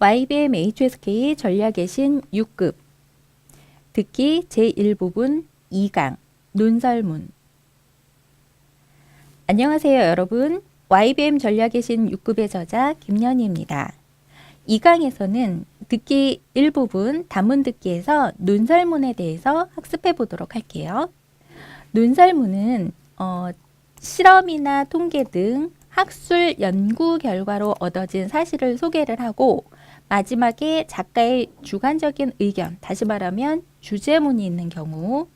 YBM HSK 전략의 신 6급 듣기 제1부분 2강 논설문 안녕하세요 여러분 YBM 전략의 신 6급의 저자 김연희입니다. 2강에서는 듣기 1부분 단문 듣기에서 논설문에 대해서 학습해 보도록 할게요. 논설문은 어, 실험이나 통계 등 학술 연구 결과로 얻어진 사실을 소개를 하고 마지막에 작가의 주관적인 의견, 다시 말하면 주제문이 있는 경우.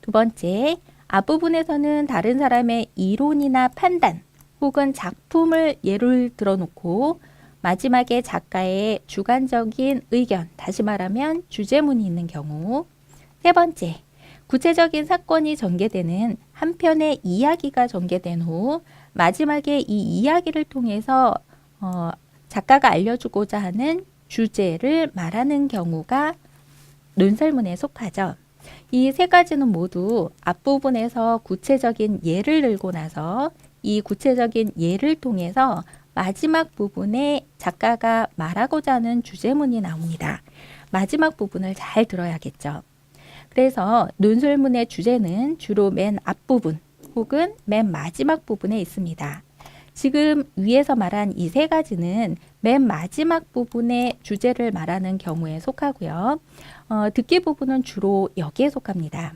두 번째, 앞부분에서는 다른 사람의 이론이나 판단 혹은 작품을 예를 들어 놓고 마지막에 작가의 주관적인 의견, 다시 말하면 주제문이 있는 경우. 세 번째, 구체적인 사건이 전개되는 한 편의 이야기가 전개된 후 마지막에 이 이야기를 통해서 어, 작가가 알려주고자 하는 주제를 말하는 경우가 논설문에 속하죠. 이 세 가지는 모두 앞부분에서 구체적인 예를 들고 나서 이 구체적인 예를 통해서 마지막 부분에 작가가 말하고자 하는 주제문이 나옵니다. 마지막 부분을 잘 들어야겠죠. 그래서 논설문의 주제는 주로 맨 앞부분 혹은 맨 마지막 부분에 있습니다. 지금 위에서 말한 이 세 가지는 맨 마지막 부분의 주제를 말하는 경우에 속하고요. 어, 듣기 부분은 주로 여기에 속합니다.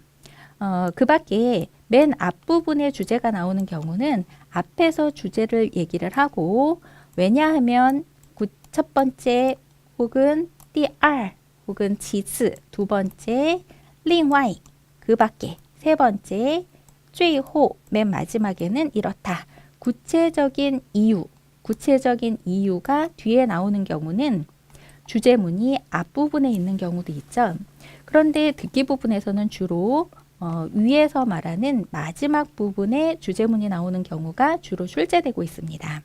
어, 그 밖에 맨 앞부분의 주제가 나오는 경우는 앞에서 주제를 얘기를 하고 왜냐하면 구- 첫 번째 혹은 第二 혹은 其次두 번째 另外 그 밖에 세 번째 最后 맨 마지막에는 이렇다. 구체적인 이유, 구체적인 이유가 뒤에 나오는 경우는 주제문이 앞부분에 있는 경우도 있죠. 그런데 듣기 부분에서는 주로 어, 위에서 말하는 마지막 부분에 주제문이 나오는 경우가 주로 출제되고 있습니다.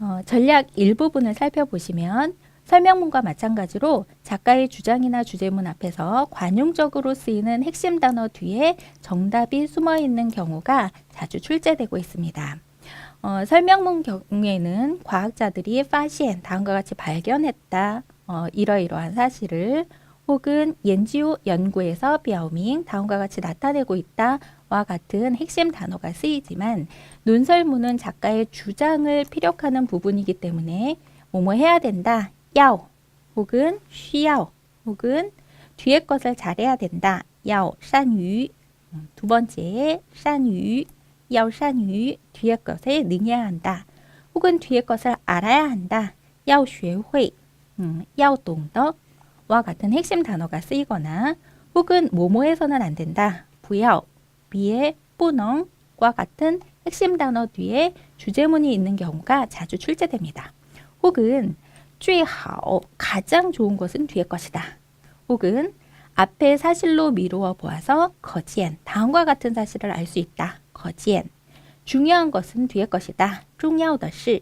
어, 전략 일부분을 살펴보시면 설명문과 마찬가지로 작가의 주장이나 주제문 앞에서 관용적으로 쓰이는 핵심 단어 뒤에 정답이 숨어 있는 경우가 자주 출제되고 있습니다. 어, 설명문 경우에는 과학자들이 파시엔 다음과 같이 발견했다 어, 이러이러한 사실을 혹은 연지오 연구에서 비아오밍 다음과 같이 나타내고 있다 와 같은 핵심 단어가 쓰이지만 논설문은 작가의 주장을 피력하는 부분이기 때문에 뭐뭐 해야 된다, 야오 혹은 쉬야오 혹은 뒤에 것을 잘해야 된다. 야오 산유 두 번째 산유 야오 산유 뒤에 것에 능해야 한다. 혹은 뒤에 것을 알아야 한다. 야오 쉐회 음, 야오 동덕와 같은 핵심 단어가 쓰이거나 혹은 모모해서는 안 된다. 부야오 비에 뿌넝과 같은 핵심 단어 뒤에 주제문이 있는 경우가 자주 출제됩니다. 혹은 最好 가장 좋은 것은 뒤에 것이다. 혹은 앞에 사실로 미루어 보아서 거지엔 다음과 같은 사실을 알 수 있다. 거지엔 중요한 것은 뒤에 것이다. 重要的事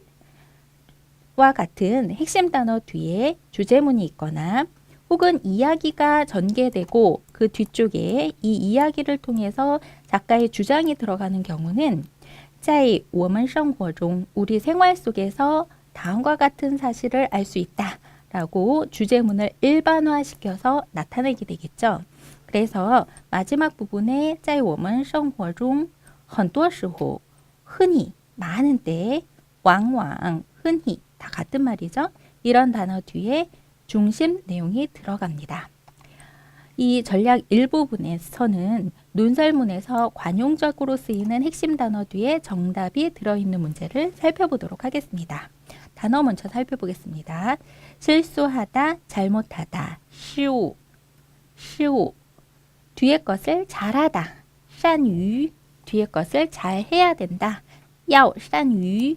와 같은 핵심 단어 뒤에 주제문이 있거나 혹은 이야기가 전개되고 그 뒤쪽에 이 이야기를 통해서 작가의 주장이 들어가는 경우는 在我们生活中 우리 생활 속에서 다음과 같은 사실을 알 수 있다. 라고 주제문을 일반화시켜서 나타내게 되겠죠. 그래서 마지막 부분에 在我们生活中很多时候 흔히 많은 때 왕왕 흔히 다 같은 말이죠. 이런 단어 뒤에 중심 내용이 들어갑니다. 이 전략 일부분에서는 논설문에서 관용적으로 쓰이는 핵심 단어 뒤에 정답이 들어있는 문제를 살펴보도록 하겠습니다. 단어 먼저 살펴보겠습니다. 실수하다, 잘못하다, 시우, 시우. 뒤에 것을 잘하다, 싼유. 뒤에 것을 잘해야 된다, 야오, 싼유.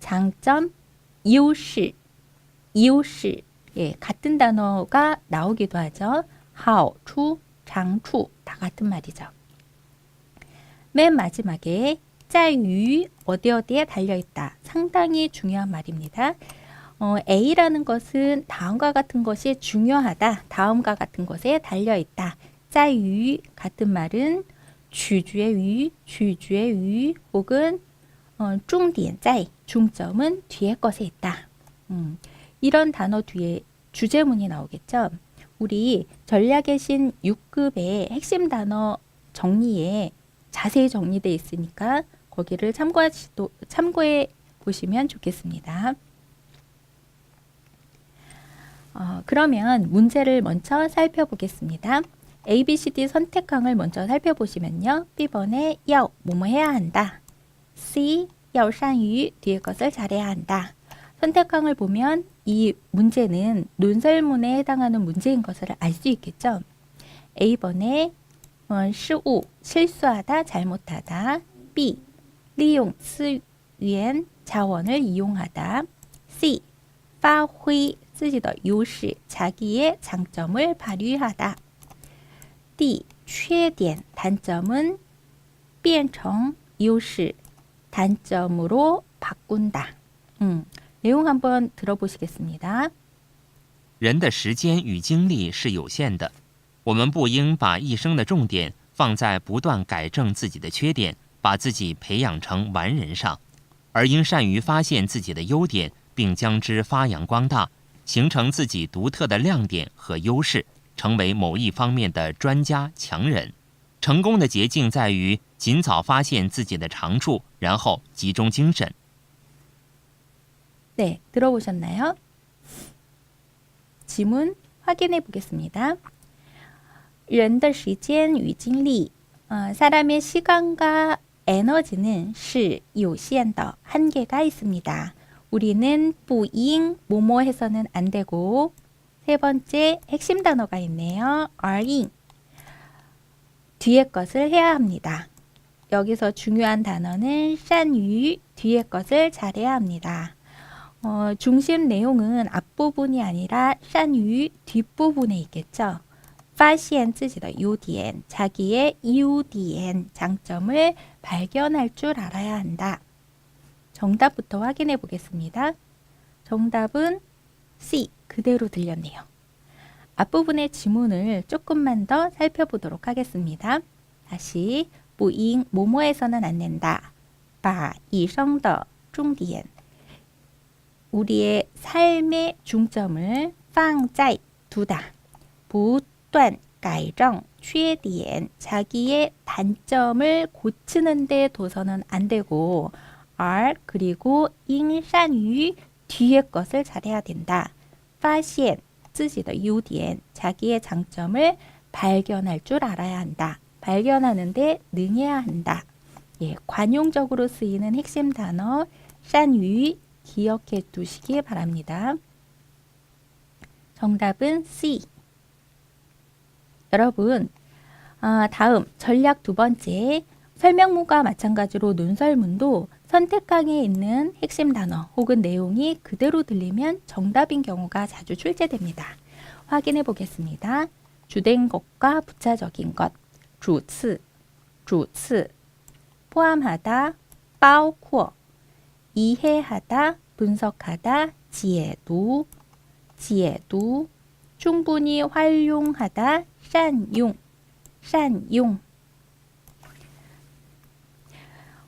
장점, 요시, 요시. 예, 같은 단어가 나오기도 하죠. 하오, 추, 장추. 다 같은 말이죠. 맨 마지막에 숫자의 유의 어디 어디에 달려 있다. 상당히 중요한 말입니다. 어, A라는 것은 다음과 같은 것이 중요하다. 다음과 같은 것에 달려 있다. 짜유 같은 말은 주주의 위, 주주의 위 혹은 어, 중디엔 짜이 중점은 뒤에 것에 있다. 음, 이런 단어 뒤에 주제문이 나오겠죠. 우리 전략의 신 6급의 핵심 단어 정리에 자세히 정리되어 있으니까 거기를 참고하시도, 참고해 보시면 좋겠습니다. 어, 그러면 문제를 먼저 살펴보겠습니다. A, B, C, D 선택항을 먼저 살펴보시면요. B번에 要 뭐뭐 해야 한다. C 要善于 뒤에 것을 잘해야 한다. 선택항을 보면 이 문제는 논설문에 해당하는 문제인 것을 알 수 있겠죠. A번에 어, 失误 실수하다 잘못하다. B 利用资源 자원을 이용하다. C 发挥自己的优势 자기의 장점을 발휘하다. D 缺点 단점은 变成优势 단점으로 바꾼다. 음, 내용 한번 들어보시겠습니다. 人的时间与精力是有限的，我们不应把一生的重点放在不断改正自己的缺点， 把自己培养成完人上，而应善于发现自己的优点，并将之发扬光大，形成自己独特的亮点和优势，成为某一方面的专家强人。成功的捷径在于尽早发现自己的长处，然后集中精神。 네, 들어보셨나요? 지문 확인해 보겠습니다. 人的时间与精力, 어, 사람의 시간과 에너지는 是有限的, 한계가 있습니다. 우리는 不应 뭐뭐 해서는 안 되고 세 번째 핵심 단어가 있네요. 而应 뒤에 것을 해야 합니다. 여기서 중요한 단어는 善于 뒤에 것을 잘해야 합니다. 어, 중심 내용은 앞부분이 아니라 善于 뒷부분에 있겠죠. 发现自己的优点, 자기의 优点, 장점을 발견할 줄 알아야 한다. 정답부터 확인해 보겠습니다. 정답은 C, 그대로 들렸네요. 앞부분의 지문을 조금만 더 살펴보도록 하겠습니다. 다시 不应 뭐뭐해서는 안 된다. 把一生的重点 우리의 삶의 중점을 放在 두다. 不断改正缺点 자기의 단점을 고치는 데 둬서는 안 되고 而 그리고 应善于 뒤에 것을 잘해야 된다. 发现自己的优点 자기의 장점을 발견할 줄 알아야 한다. 발견하는데 능해야 한다. 예, 관용적으로 쓰이는 핵심 단어 善于 기억해 두시기 바랍니다. 정답은 C. 여러분, 아, 다음 전략 두 번째. 설명문과 마찬가지로 논설문도 선택 강에 있는 핵심 단어 혹은 내용이 그대로 들리면 정답인 경우가 자주 출제됩니다. 확인해 보겠습니다. 주된 것과 부차적인 것, 주츠, 주츠, 포함하다, 빠오쿠어, 이해하다, 분석하다, 지혜도, 지혜도, 충분히 활용하다, 싼용, 싼용.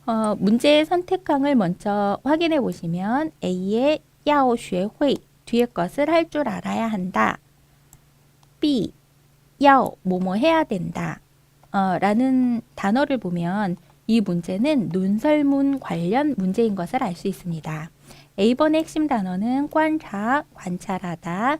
어, 문제의 선택항을 먼저 확인해 보시면 A의 야오 쉐회 뒤에 것을 할 줄 알아야 한다. B 야오 뭐뭐 해야 된다. 어, 라는 단어를 보면 이 문제는 논설문 관련 문제인 것을 알 수 있습니다. A번의 핵심 단어는 관찰, 관찰하다,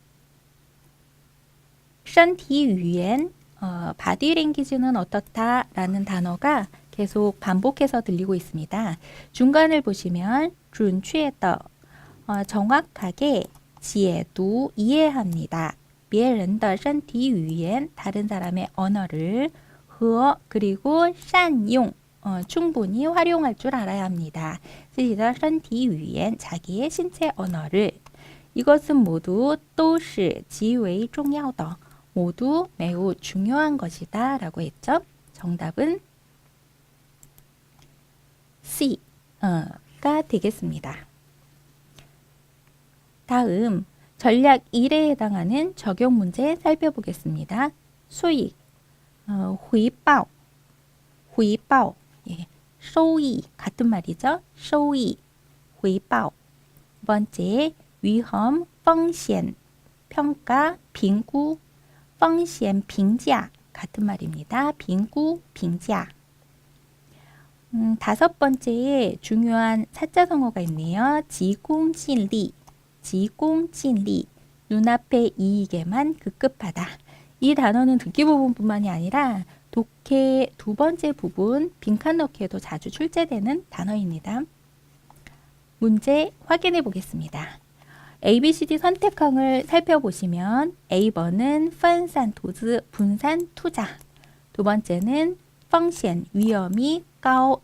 身体语言 어, 바디 랭귀지는 어떻다라는 단어가 계속 반복해서 들리고 있습니다. 중간을 보시면 准确的 어, 정확하게 지혜도 이해합니다. 别人的身体语言 다른 사람의 언어를 和 그리고 善用 어, 충분히 활용할 줄 알아야 합니다. 自己的身体语言 자기의 신체 언어를 이것은 모두 都是极为重要的 모두 매우 중요한 것이다 라고 했죠. 정답은 C 어, 가 되겠습니다. 다음 전략 1에 해당하는 적용 문제 살펴보겠습니다. 수익, 어, 回报, 回报, 예, 收益 같은 말이죠. 收益, 回报. 두 번째 위험, 风险, 평가, 뻥시엔 빙지아 같은 말입니다. 빙구 빙지아 음, 다섯 번째에 중요한 사자성어가 있네요. 지공진리 지공진리 눈앞의 이익에만 급급하다. 이 단어는 듣기 부분뿐만이 아니라 독해 두 번째 부분 빈칸 넣기에도 자주 출제되는 단어입니다. 문제 확인해 보겠습니다. ABCD 선택항을 살펴보시면 A번은 펀산 도즈 분산 투자. 두 번째는 펑션 위험이 까오.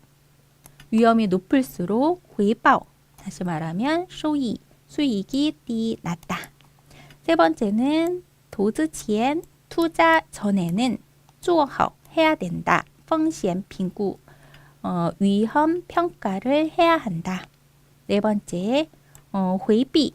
위험이 높을수록 회바오. 다시 말하면 쇼이 수익이 띠 낮다. 세 번째는 도즈 치엔 투자 전에는 쪼허 해야 된다. 펑션 빙구. 어, 위험 평가를 해야 한다. 네 번째 어, 회비.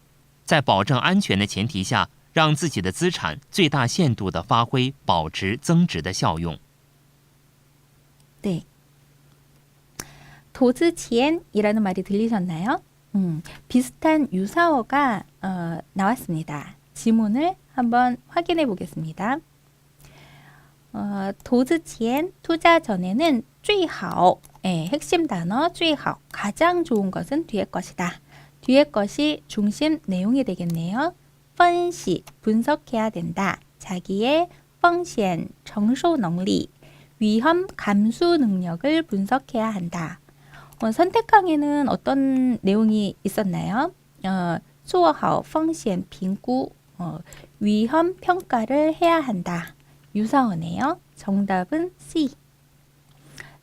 在保证安全的前提下，让自己的资产最大限度地发挥保值增值的效用。 네. 도즈지엔이라는 말이 들리셨나요? 음, 비슷한 유사어가 어, 나왔습니다. 지문을 한번 확인해 보겠습니다. 어, 도즈지엔 투자 전에는 最好 예, 핵심 단어 最好 가장 좋은 것은 뒤에 것이다. 뒤에 것이 중심 내용이 되겠네요. 分析 분석해야 된다. 자기의 风险 承受能力 위험 감수 능력을 분석해야 한다. 어, 선택항에는 어떤 내용이 있었나요? 어, 做好风险评估 어, 위험 평가를 해야 한다. 유사어네요. 정답은 C.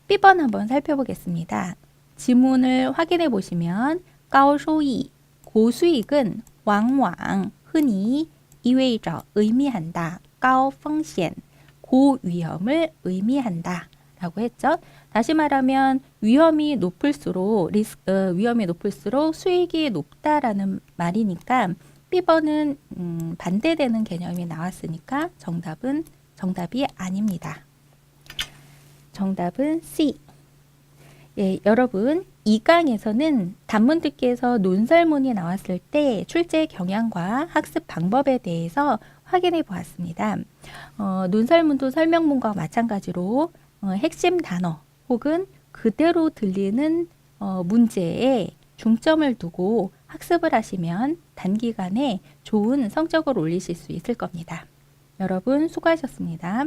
B번 한번 살펴보겠습니다. 지문을 확인해 보시면 高收益 고수익은 往往 흔히 意味着 의미한다. 高风险 고위험을 의미한다. 라고 했죠. 다시 말하면 위험이 높을수록 리스, 어, 위험이 높을수록 수익이 높다라는 말이니까 B번은 음, 반대되는 개념이 나왔으니까 정답은 정답이 아닙니다. 정답은 C. 예, 여러분 이 강에서는 단문 듣기에서 논설문이 나왔을 때 출제 경향과 학습 방법에 대해서 확인해 보았습니다. 어, 논설문도 설명문과 마찬가지로 어, 핵심 단어 혹은 그대로 들리는 어, 문제에 중점을 두고 학습을 하시면 단기간에 좋은 성적을 올리실 수 있을 겁니다. 여러분 수고하셨습니다.